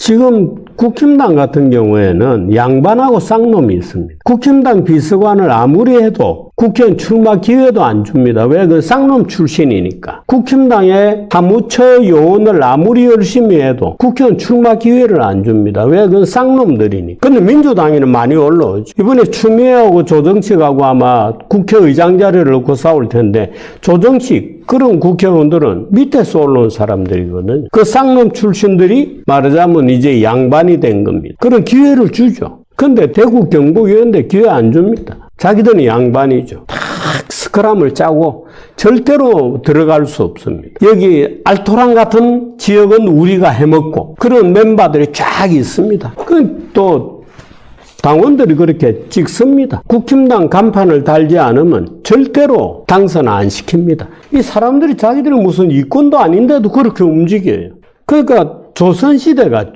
지금 국힘당 같은 경우에는 양반하고 쌍놈이 있습니다. 국힘당 비서관을 아무리 해도 국회의원 출마 기회도 안 줍니다. 왜? 그 쌍놈 출신이니까. 국힘당의 사무처 요원을 아무리 열심히 해도 국회의원 출마 기회를 안 줍니다. 왜? 그건 쌍놈들이니. 근데 민주당에는 많이 올라오죠. 이번에 추미애하고 조정식하고 아마 국회의장 자리를 놓고 싸울 텐데 조정식 그런 국회의원들은 밑에서 올라온 사람들이거든요. 그 쌍놈 출신들이 말하자면 이제 양반이 된 겁니다. 그런 기회를 주죠. 근데 대구 경북위원회 기회 안 줍니다. 자기들은 양반이죠. 탁 스크람을 짜고 절대로 들어갈 수 없습니다. 여기 알토란 같은 지역은 우리가 해먹고 그런 멤버들이 쫙 있습니다. 그또 당원들이 그렇게 찍습니다. 국힘당 간판을 달지 않으면 절대로 당선 안 시킵니다. 이 사람들이 자기들은 무슨 이권도 아닌데도 그렇게 움직여요. 그러니까 조선시대 같죠.